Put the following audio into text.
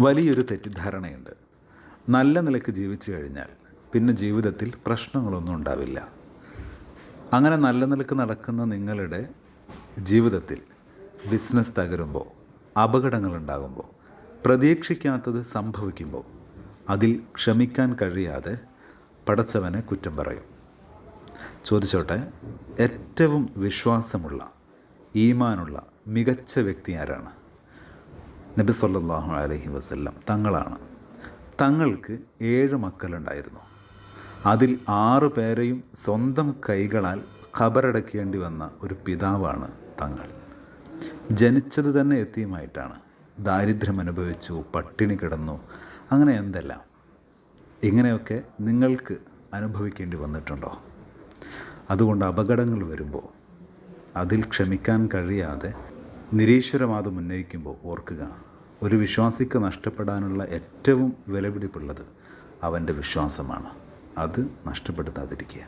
വലിയൊരു തെറ്റിദ്ധാരണയുണ്ട്. നല്ല നിലയ്ക്ക് ജീവിച്ചു കഴിഞ്ഞാൽ പിന്നെ ജീവിതത്തിൽ പ്രശ്നങ്ങളൊന്നും ഉണ്ടാവില്ല. അങ്ങനെ നല്ല നിലയ്ക്ക് നടക്കുന്ന നിങ്ങളുടെ ജീവിതത്തിൽ ബിസിനസ് തകരുമ്പോൾ അപകടങ്ങൾ ഉണ്ടാകുമ്പോൾ പ്രതീക്ഷിക്കാത്തത് സംഭവിക്കുമ്പോൾ അതിൽ ക്ഷമിക്കാൻ കഴിയാതെ പടച്ചവനെ കുറ്റം പറയും. ചോദിച്ചോട്ടെ ഏറ്റവും വിശ്വാസമുള്ള ഈമാനുള്ള മികച്ച വ്യക്തി ആരാണ്? നബി സല്ലാഹു അലഹി വസ്ല്ലാം തങ്ങളാണ്. തങ്ങൾക്ക് ഏഴ് മക്കളുണ്ടായിരുന്നു. അതിൽ ആറു പേരെയും സ്വന്തം കൈകളാൽ ഖബറടക്കേണ്ടി വന്ന ഒരു പിതാവാണ് തങ്ങൾ. ജനിച്ചത് തന്നെ എത്തിയുമായിട്ടാണ്. ദാരിദ്ര്യം അനുഭവിച്ചു പട്ടിണി കിടന്നു. അങ്ങനെ എന്തെല്ലാം? ഇങ്ങനെയൊക്കെ നിങ്ങൾക്ക് അനുഭവിക്കേണ്ടി വന്നിട്ടുണ്ടോ? അതുകൊണ്ട് അപകടങ്ങൾ വരുമ്പോൾ അതിൽ ക്ഷമിക്കാൻ കഴിയാതെ നിരീശ്വരവാദം ഉന്നയിക്കുമ്പോൾ ഓർക്കുക ഒരു വിശ്വാസിക്ക് നഷ്ടപ്പെടാനുള്ള ഏറ്റവും വിലപിടിപ്പുള്ളത് അവന്റെ വിശ്വാസമാണ്. അത് നഷ്ടപ്പെടുത്താതിരിക്കുക.